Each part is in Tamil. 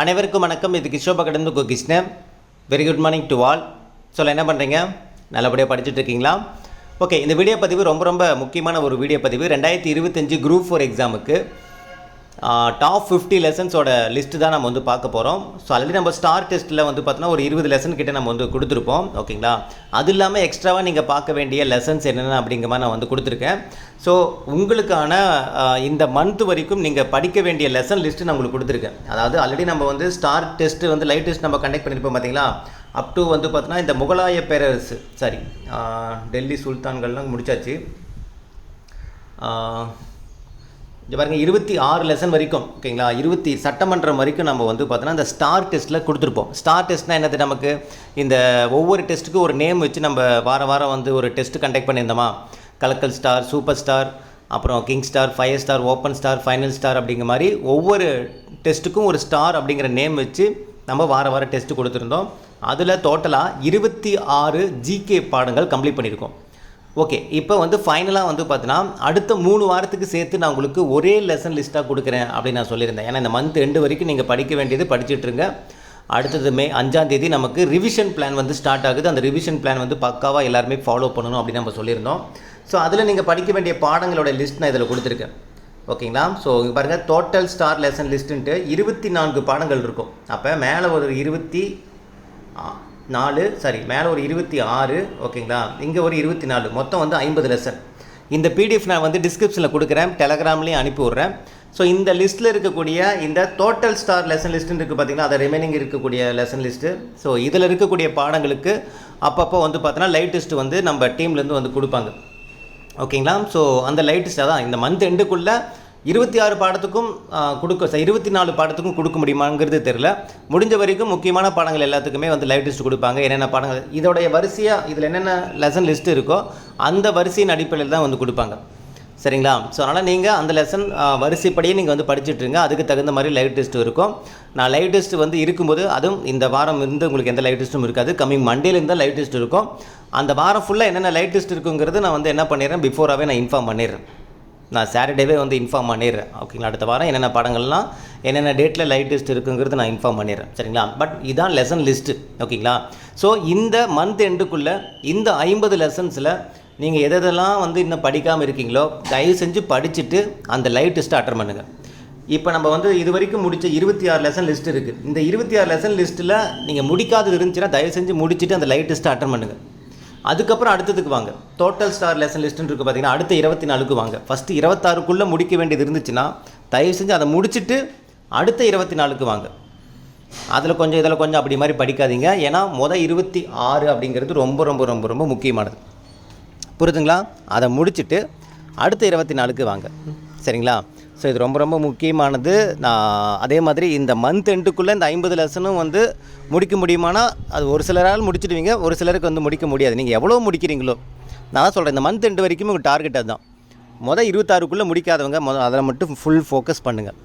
அனைவருக்கும் வணக்கம். இது கிஷோபா கடந்து கோ Krishnan. Very good morning to all சொல்ல என்ன பண்ணுறீங்க நல்லபடியாக படிச்சுட்டு இருக்கீங்களா? ஓகே இந்த வீடியோ பதிவு ரொம்ப ரொம்ப முக்கியமான ஒரு வீடியோ பதிவு. ரெண்டாயிரத்தி இருபத்தஞ்சு குரூப் ஃபோர் எக்ஸாமுக்கு டாப் ஃபிஃப்டி லெசன்ஸோட லிஸ்ட்டு தான் நம்ம வந்து பார்க்க போகிறோம் ஸோ ஆல்ரெடி நம்ம ஸ்டார் டெஸ்ட்டில் வந்து பார்த்தோன்னா ஒரு இருபது லெசன் கிட்டே நம்ம வந்து கொடுத்துருப்போம். ஓகேங்களா அது இல்லாமல் எக்ஸ்ட்ராவாக நீங்கள் பார்க்க வேண்டிய லெசன்ஸ் என்னென்ன அப்படிங்கிற மாதிரி நான் வந்து கொடுத்துருக்கேன். ஸோ உங்களுக்கான இந்த மந்த் வரைக்கும் நீங்கள் படிக்க வேண்டிய லெசன் லிஸ்ட்டு நான் உங்களுக்கு கொடுத்துருக்கேன். அதாவது ஆல்ரெடி நம்ம வந்து ஸ்டார் டெஸ்ட்டு வந்து லைட் டெஸ்ட் நம்ம கண்டக்ட் பண்ணியிருப்போம் பார்த்தீங்களா அப் டு வந்து பார்த்தோன்னா இந்த முகலாய பேரரசு சாரி டெல்லி சுல்தான்கள்லாம் முடிச்சாச்சு. இங்கே பாருங்கள் இருபத்தி ஆறு லெசன் வரைக்கும் ஓகேங்களா இருபத்தி சட்டமன்றம் வரைக்கும் நம்ம வந்து பார்த்தோன்னா இந்த ஸ்டார் டெஸ்ட்டில் கொடுத்துருப்போம். ஸ்டார் டெஸ்ட்னா என்னது நமக்கு? இந்த ஒவ்வொரு டெஸ்ட்டுக்கும் ஒரு நேம் வச்சு நம்ம வார வாரம் வந்து ஒரு டெஸ்ட் கண்டக்ட் பண்ணியிருந்தோமா? கலக்கல் ஸ்டார் சூப்பர் ஸ்டார் அப்புறம் king star five star open star final star அப்படிங்கிற மாதிரி ஒவ்வொரு டெஸ்ட்டுக்கும் ஒரு ஸ்டார் அப்படிங்கிற நேம் வச்சு நம்ம வார வாரம் டெஸ்ட்டு கொடுத்துருந்தோம். அதில் டோட்டலாக இருபத்தி ஆறு ஜிகே பாடங்கள் கம்ப்ளீட் பண்ணியிருக்கோம். ஓகே இப்போ வந்து ஃபைனலாக வந்து பார்த்தீங்கன்னா அடுத்த மூணு வாரத்துக்கு சேர்த்து நான் உங்களுக்கு ஒரே லெசன் லிஸ்ட்டாக கொடுக்குறேன் அப்படின்னு நான் சொல்லியிருந்தேன். ஏன்னா இந்த மந்த் எண்டு வரைக்கும் நீங்கள் படிக்க வேண்டியது படிச்சுட்ருங்க அடுத்தது மே அஞ்சாம் தேதி நமக்கு ரிவிஷன் பிளான் வந்து ஸ்டார்ட் ஆகுது. அந்த ரிவிஷன் பிளான் வந்து பக்காவாக எல்லாருமே ஃபாலோ பண்ணணும் அப்படின்னு நம்ம சொல்லியிருந்தோம். ஸோ அதில் நீங்கள் படிக்க வேண்டிய பாடங்களோட லிஸ்ட் நான் இதில் கொடுத்துருக்கேன். ஓகேங்களா ஸோ இங்கே பாருங்கள் டோட்டல் ஸ்டார் லெசன் லிஸ்ட்டுன்ட்டு இருபத்தி நான்கு பாடங்கள் இருக்கும். அப்போ மேலே ஒரு இருபத்தி ஆ, நாலு சாரி மேலே ஒரு இருபத்தி ஆறு ஓகேங்களா? இங்கே ஒரு இருபத்தி நாலு. மொத்தம் வந்து ஐம்பது லெசன் இந்த பிடிஎஃப் நான் வந்து டிஸ்கிரிப்ஷனில் கொடுக்குறேன் டெலகிராம்லேயும் அனுப்பி விட்றேன். ஸோ இந்த லிஸ்ட்டில் இருக்கக்கூடிய இந்த டோட்டல் ஸ்டார் லெசன் லிஸ்ட்டுன்னு இருக்குது பார்த்தீங்கன்னா அதை ரிமைனிங் இருக்கக்கூடிய லெசன் லிஸ்ட்டு ஸோ இதில் இருக்கக்கூடிய பாடங்களுக்கு அப்பப்போ வந்து பார்த்தோன்னா லைட் வந்து நம்ம டீம்லேருந்து வந்து கொடுப்பாங்க. ஓகேங்களா? ஸோ அந்த லைட்டஸ்ட்டாக தான் இந்த மந்த் எண்டுக்குள்ளே இருபத்தி ஆறு பாடத்துக்கும் கொடுக்க இருபத்தி நாலு பாடத்துக்கும் கொடுக்க முடியுமாங்கிறது தெரில முடிஞ்ச வரைக்கும் முக்கியமான பாடங்கள் எல்லாத்துக்குமே வந்து லைவ் டெஸ்ட் கொடுப்பாங்க. என்னென்ன பாடங்கள் இதோடைய வரிசையாக இதில் என்னென்ன லெசன் லிஸ்ட் இருக்கோ அந்த வரிசையின் அடிப்படையில் தான் வந்து கொடுப்பாங்க. சரிங்களா? ஸோ அதனால் நீங்கள் அந்த லெசன் வரிசைப்படியே நீங்கள் வந்து படிச்சுட்ருங்க அதுக்கு தகுந்த மாதிரி லைவ் டெஸ்ட் இருக்கும். நான் லைவ் டெஸ்ட் வந்து இருக்கும்போது அதுவும் இந்த வாரம் இருந்து உங்களுக்கு எந்த லைவ் டெஸ்ட்டும் இருக்காது. கம்மிங் மண்டேலேருந்து தான் லைவ் டெஸ்ட் இருக்கும். அந்த வாரம் ஃபுல்லாக என்னென்ன லைவ் டெஸ்ட் இருக்குங்கிறது நான் வந்து என்ன பண்ணிடுறேன் பிஃபோராகவே நான் இன்ஃபார்ம் பண்ணிடுறேன். நான் சாட்டர்டேவே வந்து இன்ஃபார்ம் பண்ணிடுறேன். ஓகேங்களா அடுத்த வாரம் என்னென்ன படங்கள்லாம் என்னென்ன டேட்டில் லைட் டெஸ்ட் இருக்குங்கிறது நான் இன்ஃபார்ம் பண்ணிடுறேன். சரிங்களா? பட் இதான் லெசன் லிஸ்ட்டு ஓகேங்களா ஸோ இந்த மந்த் எண்டுக்குள்ளே இந்த ஐம்பது லெசன்ஸில் நீங்கள் எதெல்லாம் வந்து இன்னும் படிக்காமல் இருக்கீங்களோ தயவு செஞ்சு படிச்சுட்டு அந்த லைவ் டெஸ்ட்டை அட்டன் பண்ணுங்கள் இப்போ நம்ம வந்து இது வரைக்கும் முடித்த இருபத்தி ஆறு லெசன் லிஸ்ட் இருக்குது இந்த இருபத்தி ஆறு லெசன் லிஸ்ட்டில் நீங்கள் முடிக்காதது இருந்துச்சுன்னா தயவு செஞ்சு முடிச்சுட்டு அந்த லைவ் டெஸ்ட்டை அட்டன் பண்ணுங்கள் அதுக்கப்புறம் அடுத்ததுக்கு வாங்க. டோட்டல் ஸ்டார் லெசன் லிஸ்ட்டுன்னு இருக்குது பார்த்தீங்கன்னா அடுத்த இருபத்தி நாலுக்கு வாங்க. ஃபஸ்ட்டு இருபத்தாறுக்குள்ளே முடிக்க வேண்டியது இருந்துச்சுன்னா தயவு செஞ்சு அதை முடிச்சுட்டு அடுத்த இருபத்தி நாலுக்கு வாங்க. அதில் கொஞ்சம் இதில் கொஞ்சம் அப்படி மாதிரி படிக்காதீங்க. ஏன்னா மொதல் இருபத்தி ஆறு அப்படிங்கிறது ரொம்ப ரொம்ப ரொம்ப ரொம்ப முக்கியமானது. புரியுதுங்களா அதை முடிச்சுட்டு அடுத்த இருபத்தி நாலுக்கு வாங்க. சரிங்களா? ஸோ இது ரொம்ப ரொம்ப முக்கியமானது. நான் அதே மாதிரி இந்த மந்த் எண்டுக்குள்ளே இந்த ஐம்பது லெசனும் வந்து முடிக்க முடியுமானா அது ஒரு சிலரால் முடிச்சிடுவீங்க ஒரு சிலருக்கு வந்து முடிக்க முடியாது. நீங்கள் எவ்வளோ முடிக்கிறீங்களோ நான் தான் சொல்கிறேன் இந்த மந்த் எண்டு வரைக்கும் உங்கள் டார்கெட் அதுதான். மொதல் இருபத்தாறுக்குள்ளே முடிக்காதவங்க மொதல் அதில் மட்டும் ஃபுல் ஃபோக்கஸ் பண்ணுங்கள்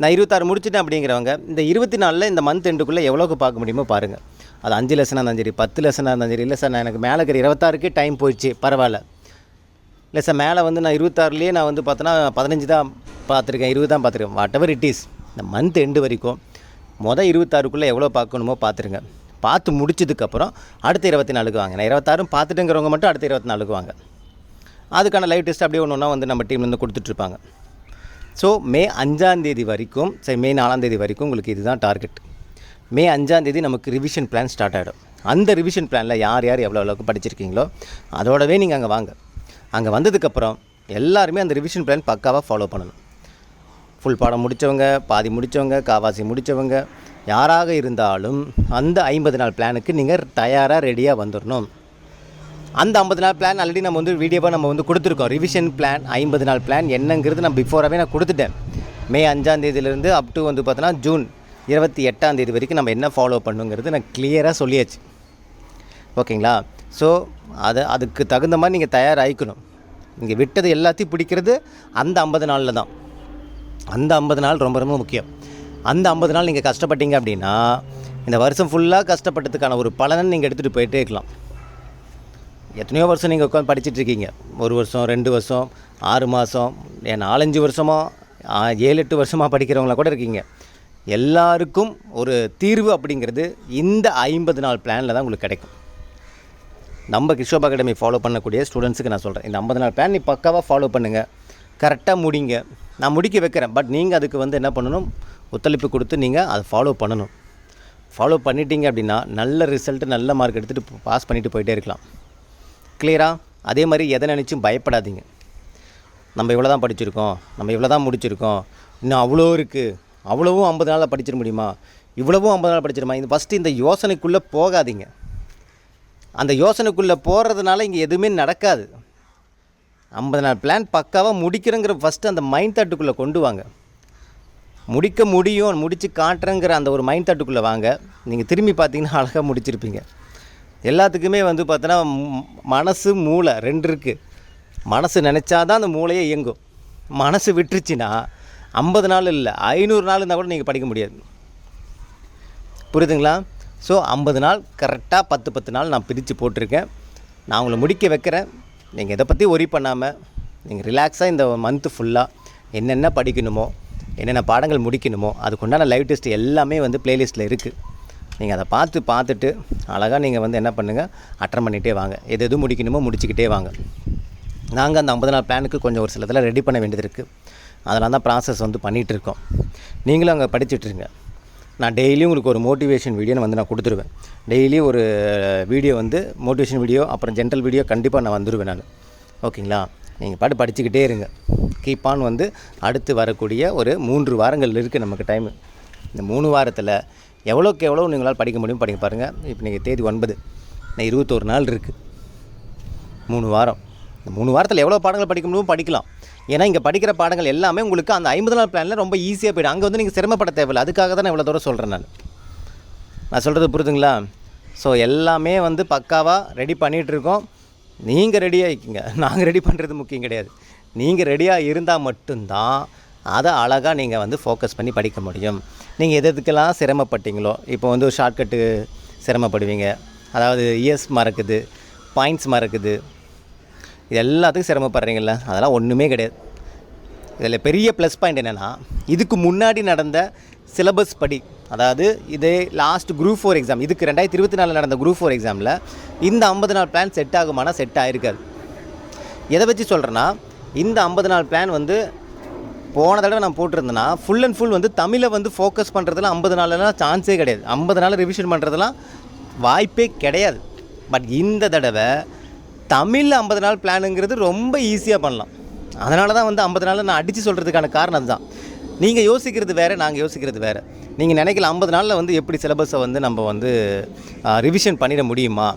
நான் இருபத்தாறு முடிச்சிட்டேன் அப்படிங்கிறவங்க இந்த இருபத்தி நாலில் இந்த மந்த் எண்டுக்குள்ளே எவ்வளோக்கு பார்க்க முடியுமோ பாருங்கள் அது அஞ்சு லெசனாக இருந்தாலும் சரி பத்து லெசனாக இருந்தாலும் சரி இல்லை சார் நான் எனக்கு மேலே இருக்கிற இருபத்தாறுக்கே டைம் போயிடுச்சு பரவாயில்ல. இல்லை சார் மேலே வந்து நான் இருபத்தாறுலேயே நான் வந்து பார்த்தோன்னா பதினஞ்சு தான் பார்த்துருக்கேன் இருபது தான் பார்த்துருக்கேன். வாட் எவர் இட் இஸ் இந்த மந்த் எண்டு வரைக்கும் மொதல் இருபத்தாறுக்குள்ளே எவ்வளோ பார்க்கணுமோ பார்த்துருங்க. பார்த்து முடிச்சதுக்கப்புறம் அடுத்த இருபத்தி நாலுக்கு வாங்க. நான் இருபத்தாறும் பார்த்துட்டுங்கிறவங்க மட்டும் அடுத்த இருபத்தி நாலுக்கு வாங்க. அதுக்கான லைவ் டெஸ்ட் அப்படியே ஒன்று ஒன்றா வந்து நம்ம டீம்லேருந்து கொடுத்துட்ருப்பாங்க. ஸோ மே அஞ்சாந்தேதி வரைக்கும் சரி மே நாலாந்தேதி வரைக்கும் உங்களுக்கு இதுதான் டார்கெட் மே அஞ்சாந்தேதி நமக்கு ரிவிஷன் பிளான் ஸ்டார்ட் ஆகிடும் அந்த ரிவிஷன் பிளானில் யார் யார் எவ்வளோ அளவுக்கு படிச்சிருக்கீங்களோ அதோடவே நீங்கள் அங்கே வாங்க. அங்கே வந்ததுக்கப்புறம் எல்லாருமே அந்த ரிவிஷன் பிளான் பக்காவாக ஃபாலோ பண்ணணும். ஃபுல் பாடம் முடித்தவங்க பாதி முடித்தவங்க காவாசி முடித்தவங்க யாராக இருந்தாலும் அந்த ஐம்பது நாள் பிளானுக்கு நீங்கள் தயாராக ரெடியாக வந்துடணும் அந்த ஐம்பது நாள் பிளான் ஆல்ரெடி நம்ம வந்து வீடியோவாக நம்ம வந்து கொடுத்துருக்கோம். ரிவிஷன் பிளான் ஐம்பது நாள் பிளான் என்னங்கிறது நான் பிஃபோராகவே நான் கொடுத்துட்டேன். மே அஞ்சாந்தேதியிலேருந்து அப் டு வந்து பார்த்தோன்னா ஜூன் இருபத்தி எட்டாந்தேதி வரைக்கும் நம்ம என்ன ஃபாலோ பண்ணுங்கிறது நான் கிளியராக சொல்லியாச்சு. ஓகேங்களா ஸோ அதை அதுக்கு தகுந்த மாதிரி நீங்கள் தயாராகிக்கணும். இங்கே விட்டது எல்லாத்தையும் பிடிக்கிறது அந்த ஐம்பது நாளில் தான். அந்த ஐம்பது நாள் ரொம்ப ரொம்ப முக்கியம். அந்த ஐம்பது நாள் நீங்கள் கஷ்டப்பட்டீங்க அப்படின்னா இந்த வருஷம் ஃபுல்லாக கஷ்டப்பட்டதுக்கான ஒரு பலனை நீங்கள் எடுத்துகிட்டு போயிட்டே இருக்கலாம். எத்தனையோ வருஷம் நீங்கள் உட்காந்து படிச்சிட்டு இருக்கீங்க ஒரு வருஷம் ரெண்டு வருஷம் ஆறு மாதம் ஏன் நாலஞ்சு வருஷமாக ஏழு எட்டு வருஷமாக படிக்கிறவங்களா கூட இருக்கீங்க. எல்லாருக்கும் ஒரு தீர்வு அப்படிங்கிறது இந்த ஐம்பது நாள் பிளானில் தான் உங்களுக்கு கிடைக்கும். நம்ம கிஷோப் அகாடமி ஃபாலோ பண்ணக்கூடிய ஸ்டூடெண்ட்ஸுக்கு நான் சொல்கிறேன் இந்த ஐம்பது நாள் பிளான் நீ பக்காவாக ஃபாலோ பண்ணுங்கள் கரெக்டாக முடிங்க. நான் முடிக்க வைக்கிறேன். பட் நீங்கள் அதுக்கு வந்து என்ன பண்ணணும்? ஒத்துழைப்பு கொடுத்து நீங்கள் அதை ஃபாலோ பண்ணணும். ஃபாலோ பண்ணிட்டீங்க அப்படின்னா நல்ல ரிசல்ட்டு நல்ல மார்க் எடுத்துகிட்டு பாஸ் பண்ணிவிட்டு போயிட்டே இருக்கலாம். கிளியராக அதே மாதிரி எதை நினச்சும் பயப்படாதீங்க. நம்ம இவ்வளோ தான் படிச்சிருக்கோம். நம்ம இவ்வளோ தான் முடிச்சிருக்கோம். இன்னும் அவ்வளோ இருக்குது அவ்வளவும் ஐம்பது நாளில் படிச்சிட முடியுமா? இவ்வளவும் ஐம்பது நாள் படிச்சிருமா இந்த ஃபஸ்ட்டு இந்த யோசனைக்குள்ளே போகாதீங்க. அந்த யோசனைக்குள்ளே போகிறதுனால இங்கே எதுவுமே நடக்காது. ஐம்பது நாள் பிளான் பக்காவாக முடிக்கிறேங்கிற ஃபஸ்ட்டு அந்த மைண்ட் தாட்டுக்குள்ளே கொண்டு வாங்க. முடிக்க முடியும் முடித்து காட்டுறேங்கிற அந்த ஒரு மைண்ட் தாட்டுக்குள்ளே வாங்க. நீங்கள் திரும்பி பார்த்தீங்கன்னா அழகாக முடிச்சிருப்பீங்க. எல்லாத்துக்குமே வந்து பார்த்தோன்னா மனசு மூளை ரெண்டு இருக்குது மனசு நினச்சாதான் அந்த மூளையே இயங்கும். மனசு விட்டுருச்சுன்னா ஐம்பது நாள் இல்லை ஐநூறு நாள் இருந்தால் கூட நீங்கள் படிக்க முடியாது. புரியுதுங்களா? ஸோ ஐம்பது நாள் கரெக்டாக பத்து பத்து நாள் நான் பிரித்து போட்டிருக்கேன். நான் உங்களை முடிக்க வைக்கிறேன். நீங்கள் இதை பற்றி ஒரி பண்ணாமல் நீங்கள் ரிலாக்ஸாக இந்த மந்த்து ஃபுல்லாக என்னென்ன படிக்கணுமோ என்னென்ன பாடங்கள் முடிக்கணுமோ அதுக்குண்டான லைவ் டெஸ்ட் எல்லாமே வந்து ப்ளேலிஸ்ட்டில் இருக்குது நீங்கள் அதை பார்த்து பார்த்துட்டு அழகாக நீங்கள் வந்து என்ன பண்ணுங்கள் அட்டன் பண்ணிகிட்டே வாங்க. எது எது முடிக்கணுமோ முடிச்சுக்கிட்டே வாங்க. நாங்கள் அந்த ஐம்பது நாள் பிளானுக்கு கொஞ்சம் ஒரு சில இதெல்லாம் ரெடி பண்ண வேண்டியது இருக்குது அதெல்லாம் தான் ப்ராசஸ் வந்து பண்ணிகிட்ருக்கோம் நீங்களும் அங்கே படிச்சுட்ருங்க நான் டெய்லியும் உங்களுக்கு ஒரு மோட்டிவேஷன் வீடியோன்னு வந்து நான் கொடுத்துருவேன். டெய்லி ஒரு வீடியோ வந்து மோட்டிவேஷன் வீடியோ அப்புறம் ஜென்ரல் வீடியோ கண்டிப்பாக நான் வந்துடுவேன் நான். ஓகேங்களா நீங்கள் பாட்டு படிச்சுக்கிட்டே இருங்க. கீப் ஆன் வந்து அடுத்து வரக்கூடிய ஒரு மூன்று வாரங்கள் இருக்குது நமக்கு டைமு இந்த மூணு வாரத்தில் எவ்வளோக்கு எவ்வளோ நீங்களால் படிக்க முடியும் படிக்க பாருங்கள் இப்போ நீங்கள் தேதி ஒன்பது. நான் இருபத்தோரு நாள் இருக்குது மூணு வாரம். இந்த மூணு வாரத்தில் எவ்வளோ பாடங்கள் படிக்க முடியுமோ படிக்கலாம். ஏன்னா இங்கே படிக்கிற பாடங்கள் எல்லாமே உங்களுக்கு அந்த ஐம்பது நாள் பிளானில் ரொம்ப ஈஸியாக போயிடும். அங்கே வந்து நீங்கள் சிரமப்பட தேவையில்லை. அதுக்காக தான் நான் இவ்வளோ தூரம் சொல்கிறேன் நான். நான் சொல்கிறது புரியுதுங்களா? ஸோ எல்லாமே வந்து பக்காவாக ரெடி பண்ணிகிட்டு இருக்கோம். நீங்கள் ரெடியாகிக்கிங்க நாங்கள் ரெடி பண்ணுறது முக்கியம் கிடையாது. நீங்கள் ரெடியாக இருந்தால் மட்டும்தான் அதை அழகாக நீங்கள் வந்து ஃபோக்கஸ் பண்ணி படிக்க முடியும். நீங்கள் எது எதுக்கெல்லாம் சிரமப்பட்டீங்களோ இப்போ வந்து ஒரு ஷார்ட்கட்டு சிரமப்படுவீங்க. அதாவது இயர்ஸ் மறக்குது பாயிண்ட்ஸ் மறக்குது இது எல்லாத்துக்கும் சிரமப்படுறீங்கள அதெல்லாம் ஒன்றுமே கிடையாது. இதில் பெரிய ப்ளஸ் பாயிண்ட் என்னென்னா இதுக்கு முன்னாடி நடந்த சிலபஸ் படி அதாவது இதே லாஸ்ட் குரூப் ஃபோர் எக்ஸாம் இதுக்கு ரெண்டாயிரத்தி இருபத்தி நாலில் நடந்த குரூப் ஃபோர் எக்ஸாமில் இந்த ஐம்பது நாள் பிளான் செட் ஆகுமானா செட் ஆகிருக்காது எதை வச்சு சொல்கிறேன்னா இந்த ஐம்பது நாள் பிளான் வந்து போன தடவை நான் போட்டிருந்தேன்னா ஃபுல் அண்ட் ஃபுல் வந்து தமிழை வந்து ஃபோக்கஸ் பண்ணுறதுலாம் ஐம்பது நாள்லாம் சான்ஸே கிடையாது. ஐம்பது நாள் ரிவிஷன் பண்ணுறதுலாம் வாய்ப்பே கிடையாது. பட் இந்த தடவை தமிழில் ஐம்பது நாள் பிளானுங்கிறது ரொம்ப ஈஸியாக பண்ணலாம். அதனால தான் வந்து ஐம்பது நாளில் நான் அடித்து சொல்கிறதுக்கான காரணம் அதுதான். நீங்கள் யோசிக்கிறது வேறு நாங்கள் யோசிக்கிறது வேறு. நீங்கள் நினைக்கல ஐம்பது நாளில் வந்து எப்படி சிலபஸை வந்து நம்ம வந்து ரிவிஷன் பண்ணிட முடியுமா?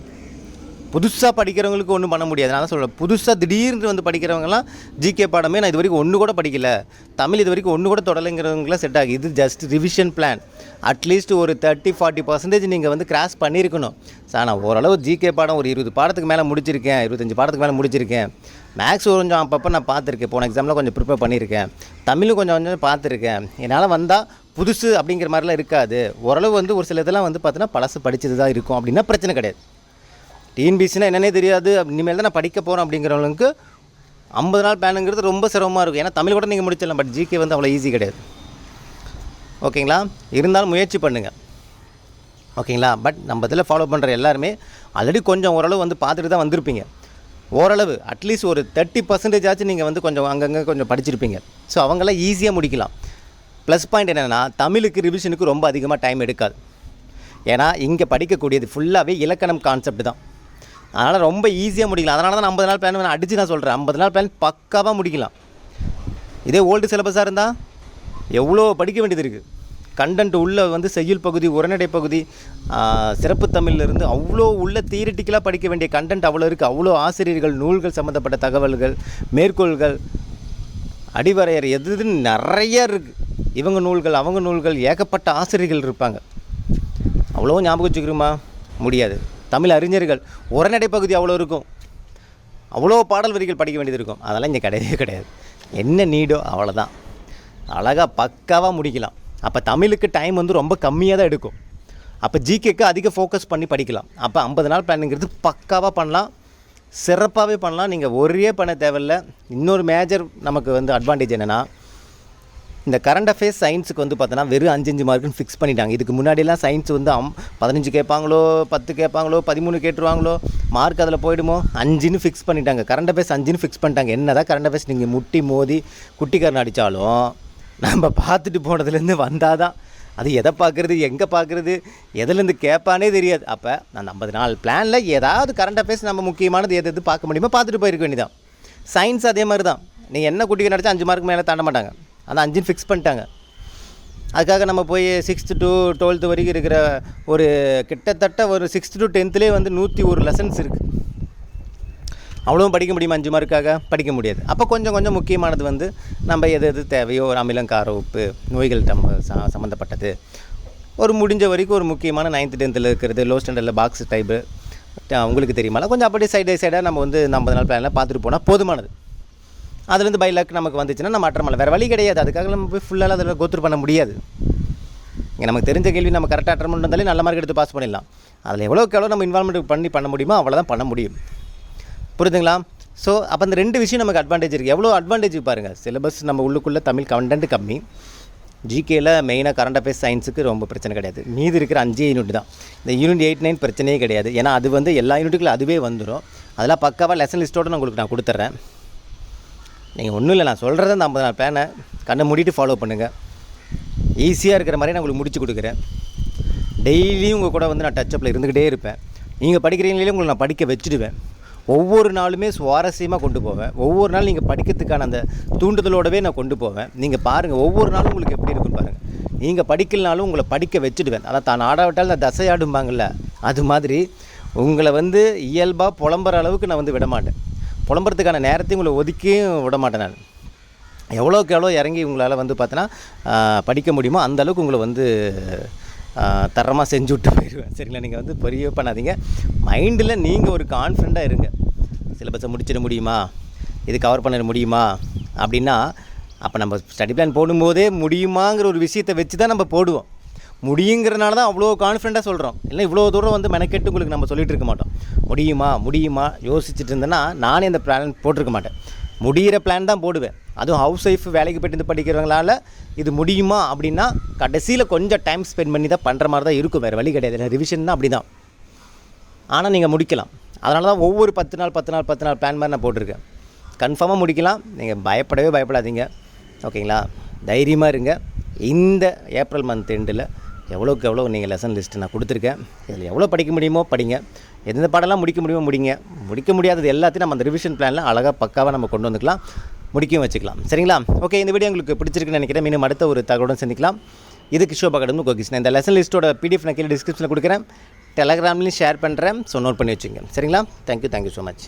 புதுசாக படிக்கிறவங்களுக்கு ஒன்றும் பண்ண முடியாது. நான் சொல்கிறேன் புதுசாக திடீர்னு வந்து படிக்கிறவங்கலாம் ஜிகே பாடமே நான் இது வரைக்கும் ஒன்று கூட படிக்கல. தமிழ் இது வரைக்கும் ஒன்று கூட தொடலைங்கிறவங்களாம் செட் ஆகி இது just revision plan at least ஒரு தேர்ட்டி ஃபார்ட்டி பர்சன்டேஜ் நீங்கள் வந்து கிராஸ் பண்ணியிருக்கணும். சார் நான் ஓரளவு ஜிகே பாடம் ஒரு இருபது பாடத்துக்கு மேலே முடிச்சிருக்கேன். இருபத்தஞ்சி பாடத்துக்கு மேலே முடிச்சிருக்கேன். மேக்ஸ் கொஞ்சம் அப்பப்போ நான் பார்த்துருக்கேன். போன எக்ஸாமில் கொஞ்சம் ப்ரிப்பேர் பண்ணியிருக்கேன். தமிழும் கொஞ்சம் கொஞ்சம் பார்த்துருக்கேன். என்னால் வந்தால் புதுசு அப்படிங்கிற மாதிரிலாம் இருக்காது. ஓரளவு வந்து ஒரு சில இதெல்லாம் வந்து பார்த்தீங்கன்னா பழசு படித்தது தான் இருக்கும் அப்படின்னா பிரச்சனை கிடையாது. டிஎன்பிசினா என்னன்னே தெரியாது. இனிமேல் தான் நான் படிக்க போகிறேன் அப்படிங்கிறவங்களுக்கு ஐம்பது நாள் பிளானுங்கிறது ரொம்ப சிரமமாக இருக்கும். ஏன்னா தமிழ் கூட நீங்கள் முடிச்சிடலாம். பட் ஜிகே வந்து அவ்வளோ ஈஸி கிடையாது. ஓகேங்களா? இருந்தாலும் முயற்சி பண்ணுங்கள் ஓகேங்களா? பட் நம்ம இதில் ஃபாலோ பண்ணுற எல்லாருமே ஆல்ரெடி கொஞ்சம் ஓரளவு வந்து பார்த்துட்டு தான் வந்திருப்பீங்க. ஓரளவு அட்லீஸ்ட் ஒரு தேர்ட்டி பர்சன்டேஜ் ஆச்சு நீங்கள் வந்து கொஞ்சம் அங்கங்கே கொஞ்சம் படிச்சிருப்பீங்க. ஸோ அவங்களாம் ஈஸியாக முடிக்கலாம். ப்ளஸ் பாயிண்ட் என்னென்னா தமிழுக்கு ரிவிஷனுக்கு ரொம்ப அதிகமாக டைம் எடுக்காது. ஏன்னா இங்கே படிக்கக்கூடியது ஃபுல்லாகவே இலக்கணம் கான்செப்ட் தான். அதனால் ரொம்ப ஈஸியாக முடிக்கலாம். அதனால தான் ஐம்பது நாள் பிளான் நான் அடித்து நான் சொல்கிறேன் ஐம்பது நாள் பிளான் பக்காவாக முடிக்கலாம். இதே ஓல்டு சிலபஸாக இருந்தால் எவ்வளோ படிக்க வேண்டியது இருக்குது கண்டென்ட் உள்ளே வந்து செய்யுள் பகுதி உரைநடை பகுதி சிறப்பு தமிழ்ல இருந்து அவ்வளோ உள்ள தியரிட்டிக்கலாக படிக்க வேண்டிய கண்டென்ட் அவ்வளோ இருக்குது அவ்வளோ ஆசிரியர்கள் நூல்கள் சம்மந்தப்பட்ட தகவல்கள் மேற்கோள்கள் அடிவரையர் எது எதுன்னு நிறைய இருக்குது இவங்க நூல்கள் அவங்க நூல்கள் ஏகப்பட்ட ஆசிரியர்கள் இருப்பாங்க. அவ்வளோ ஞாபகம் வச்சுக்கிறோமா? முடியாது. தமிழ் அறிஞர்கள் உரைநடை பகுதி அவ்வளோ இருக்கும். அவ்வளோ பாடல் வரிகள் படிக்க வேண்டியது இருக்கும். அதெல்லாம் இங்கே கிடையவே கிடையாது. என்ன நீடோ அவ்வளோதான் அழகாக பக்காவாக முடிக்கலாம். அப்போ தமிழுக்கு டைம் வந்து ரொம்ப கம்மியாக தான் எடுக்கும். அப்போ ஜிகேக்கு அதிக ஃபோக்கஸ் பண்ணி படிக்கலாம். அப்போ ஐம்பது நாள் பிளானுங்கிறது பக்காவாக பண்ணலாம். சிறப்பாகவே பண்ணலாம். நீங்கள் ஒரே பண்ண தேவையில்ல. இன்னொரு மேஜர் நமக்கு வந்து அட்வான்டேஜ் என்னென்னா இந்த கரண்ட் அஃபேர்ஸ் சயின்ஸுக்கு வந்து பார்த்தோன்னா வெறும் அஞ்சு அஞ்சு மார்க்குன்னு ஃபிக்ஸ் பண்ணிட்டாங்க. இதுக்கு முன்னாடிலாம் சயின்ஸ் வந்து அம் பதினஞ்சு கேட்பாங்களோ பத்து கேட்பாங்களோ பதிமூணு கேட்டுருவாங்களோ மார்க் அதில் போயிடுமோ? அஞ்சுன்னு ஃபிக்ஸ் பண்ணிட்டாங்க. கரண்ட் அஃபேர்ஸ் அஞ்சுன்னு ஃபிக்ஸ் பண்ணிட்டாங்க. என்ன தான் கரண்ட் அஃபேர்ஸ் நீங்கள் முட்டி மோதி குட்டிக்காரன் அடித்தாலும் நம்ம பார்த்துட்டு போனதுலேருந்து வந்தால் தான் அது எதை பார்க்குறது எங்கே பார்க்குறது எதுலேருந்து கேட்பானே தெரியாது. அப்போ நான் ஐம்பது நாள் பிளானில் ஏதாவது கரண்ட் அஃபேர்ஸ் நம்ம முக்கியமானது எது எது பார்க்க முடியுமோ பார்த்துட்டு போயிருக்க வேண்டியதான் சயின்ஸ் அதே மாதிரி தான் நீங்கள் என்ன குட்டிக்கு நடிச்சா அஞ்சு மார்க் மேலே தாண்ட மாட்டாங்க. அந்த அஞ்சுன்னு ஃபிக்ஸ் பண்ணிட்டாங்க. அதுக்காக நம்ம போய் சிக்ஸ்த்து டு டுவெல்த்து வரைக்கும் இருக்கிற ஒரு கிட்டத்தட்ட ஒரு சிக்ஸ்த்து டு டென்த்துலேயே வந்து நூற்றி ஒரு லெசன்ஸ் இருக்குது அவ்வளோவும் படிக்க முடியுமா அஞ்சு மார்க்காக படிக்க முடியாது. அப்போ கொஞ்சம் கொஞ்சம் முக்கியமானது வந்து நம்ம எது எது தேவையோ ஒரு அமிலம் கார உப்பு நோய்கள் தம் ச சம்மந்தப்பட்டது ஒரு முடிஞ்ச வரைக்கும் ஒரு முக்கியமான நைன்த்து டென்த்தில் இருக்கிறது லோ ஸ்டாண்டர்டில் பாக்ஸ் டைப்பு உங்களுக்கு தெரியுமால? கொஞ்சம் அப்படியே சைடு சைடாக நம்ம வந்து நம்ம நாள் பிளானில் பார்த்துட்டு போனால் போதுமானது. அதுலேருந்து பை லக் நமக்கு வந்துச்சுன்னா நம்ம அட்டம் பண்ணலாம் வேறு வழி கிடையாது. அதுக்காக நம்ம போய் ஃபுல்லாக அதில் கோத்துரு பண்ண முடியாது. இங்கே நமக்கு தெரிஞ்ச கேள்வி நம்ம கரெக்டாக அட்டன் இருந்தாலே நல்ல மார்க் எடுத்து பாஸ் பண்ணிடலாம். அதில் எவ்வளோக்கு எவ்வளோ நம்ம இன்வால்மெண்ட் பண்ணி பண்ண முடியுமோ அவ்வளோதான் பண்ண முடியும். புரியுதுங்களா? ஸோ அப்போ அந்த ரெண்டு விஷயம் நமக்கு அட்வான்டேஜ் இருக்குது எவ்வளோ அட்வான்டேஜ் பாருங்கள் சிலபஸ் நம்ம உள்ளுக்குள்ளே தமிழ் கண்டென்ட் கம்மி. ஜிகேயில் மெயினாக கரண்ட் அஃபேர்ஸ் சயின்ஸுக்கு ரொம்ப பிரச்சனை கிடையாது. மீதி இருக்கிற அஞ்சே யூனிட் தான். இந்த யூனிட் எயிட் நைன் பிரச்சனையே கிடையாது. ஏன்னா அது வந்து எல்லா யூனிட்டுக்குள்ள அதுவே வந்துடும் அதெல்லாம் பக்காவாக லெசன் லிஸ்ட்டோட நான் உங்களுக்கு நான் கொடுத்துட்றேன் நீங்கள் ஒன்றும் இல்லை நான் சொல்கிறத அந்த ஐம்பது நாள் பிளானை கண்ணை மூடிட்டு ஃபாலோ பண்ணுங்கள் ஈஸியாக இருக்கிற மாதிரி நான் உங்களுக்கு முடிச்சு கொடுக்குறேன். டெய்லியும் உங்கள் கூட வந்து நான் டச்சப்பில் இருந்துக்கிட்டே இருப்பேன். நீங்கள் படிக்கிறீங்களே உங்களை நான் படிக்க வச்சுடுவேன். ஒவ்வொரு நாளுமே சுவாரஸ்யமாக கொண்டு போவேன். ஒவ்வொரு நாளும் நீங்கள் படிக்கிறதுக்கான அந்த தூண்டுதலோடவே நான் கொண்டு போவேன். நீங்கள் பாருங்கள் ஒவ்வொரு நாளும் உங்களுக்கு எப்படி இருக்குன்னு பாருங்கள் நீங்கள் படிக்கலனாலும் உங்களை படிக்க வச்சுடுவேன். அதான் தான் ஆடாவிட்டால் நான் தசையாடும்பாங்கள்ல அது மாதிரி உங்களை வந்து இயல்பாக புலம்புற அளவுக்கு நான் வந்து விட மாட்டேன் புலம்புறதுக்கான நேரத்தையும் உங்களை ஒதுக்கியும் விட மாட்டேன் நான். எவ்வளோக்கு எவ்வளோ இறங்கி உங்களால் வந்து பார்த்தோன்னா படிக்க முடியுமோ அந்த அளவுக்கு உங்களை வந்து தரமாக செஞ்சு விட்டு போயிடுவேன். சரிங்களா? நீங்கள் வந்து பெரிய பண்ணாதீங்க. மைண்டில் நீங்கள் ஒரு கான்ஃபிடண்ட்டாக இருங்க. சிலபஸை முடிச்சிட முடியுமா? இது கவர் பண்ணிட முடியுமா? அப்படின்னா அப்போ நம்ம ஸ்டடி பிளான் போடும்போதே முடியுமாங்கிற ஒரு விஷயத்தை வச்சு தான் நம்ம போடுவோம். முடியுங்கிறனால தான் அவ்வளோ கான்ஃபிடண்ட்டாக சொல்கிறோம் இல்லை இவ்வளோ தூரம் வந்து மெனக்கெட்டு உங்களுக்கு நம்ம சொல்லிகிட்டு இருக்க மாட்டோம். முடியுமா? முடியுமா? யோசிச்சுட்டு இருந்தேன்னா நானே இந்த பிளான் போட்டிருக்க மாட்டேன். முடிகிற பிளான் தான் போடுவேன். அதுவும் ஹவுஸ் ஒய்ஃப் வேலைக்கு போயிட்டு இருந்து படிக்கிறவங்களால இது முடியுமா அப்படின்னா கடைசியில் கொஞ்சம் டைம் ஸ்பெண்ட் பண்ணி தான் பண்ணுற மாதிரி தான் இருக்கும். வேறு வழி கிடையாது. ரிவிஷன் அப்படி தான் ஆனால் நீங்கள் முடிக்கலாம். அதனால தான் ஒவ்வொரு பத்து நாள் பத்து நாள் பத்து நாள் பிளான் மாதிரி நான் போட்டிருக்கேன். கன்ஃபார்மாக முடிக்கலாம். நீங்கள் பயப்படவே பயப்படாதீங்க. ஓகேங்களா தைரியமாக இருங்க. இந்த ஏப்ரல் மந்த் எண்டில் எவ்வளோக்கு எவ்வளோ நீங்கள் லெசன் லிஸ்ட்டு நான் கொடுத்துருக்கேன் இதில் எவ்வளோ படிக்க முடியுமோ படிங்க. எந்த பாடம்லாம் முடிக்க முடியுமோ முடிங்க. முடிக்க முடியாதது எல்லாத்தையும் நம்ம அந்த ரிவிஷன் பிளானில் அழகாக பக்காவாக நம்ம கொண்டு வந்துக்கலாம். முடிக்கவும் வச்சுக்கலாம். சரிங்களா? ஓகே இந்த வீடியோ உங்களுக்கு பிடிச்சிருக்குன்னு நினைக்கிறேன். மீண்டும் அடுத்த ஒரு தகவலுடன் சந்திக்கலாம். இது கிஷோபா கடந்து கோகிருஷ்ணன் இந்த லெசன் லிஸ்ட்டோட பிடிஎஃப் நான் கீழே டிஸ்கிரிப்ஷனில் கொடுக்குறேன். டெலகிராம்லேயும் ஷேர் பண்ணுறேன் ஸோ நோட் பண்ணி வச்சுங்க. சரிங்களா? Thank you thank you so much